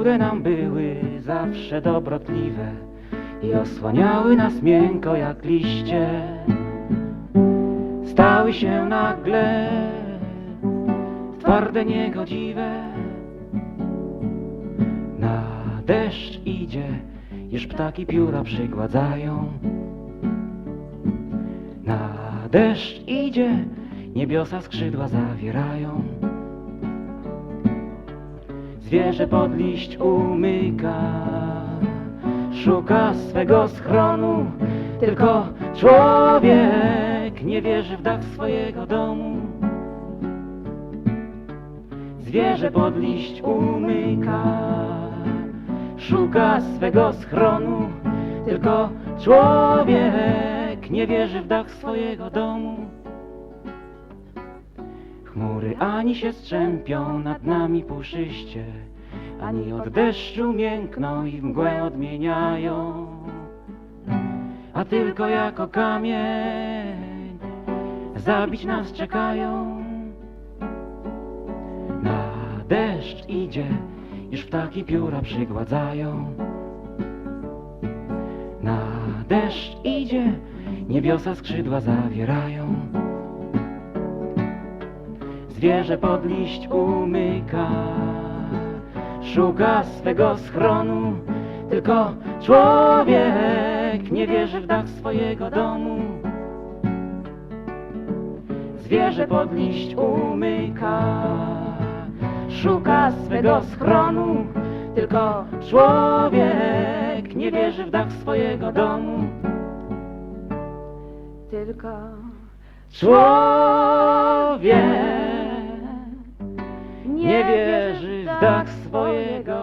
które nam były zawsze dobrotliwe i osłaniały nas miękko jak liście, stały się nagle twarde, niegodziwe. Na deszcz idzie, już ptaki pióra przygładzają. Na deszcz idzie, niebiosa skrzydła zawierają. Zwierzę pod liść umyka, szuka swego schronu. Tylko człowiek nie wierzy w dach swojego domu. Zwierzę pod liść umyka, szuka swego schronu. Tylko człowiek nie wierzy w dach swojego domu. Chmury ani się strzępią nad nami puszyście, ani od deszczu miękną i mgłę odmieniają, a tylko jako kamień zabić nas czekają. Na deszcz idzie, już ptaki pióra przygładzają. Na deszcz idzie, niebiosa skrzydła zawierają. Zwierzę pod liść umyka, szuka swego schronu. Tylko człowiek nie wierzy w dach swojego domu. Zwierzę pod liść umyka, szuka swego schronu. Tylko człowiek nie wierzy w dach swojego domu. Tylko Człowiek dach swojego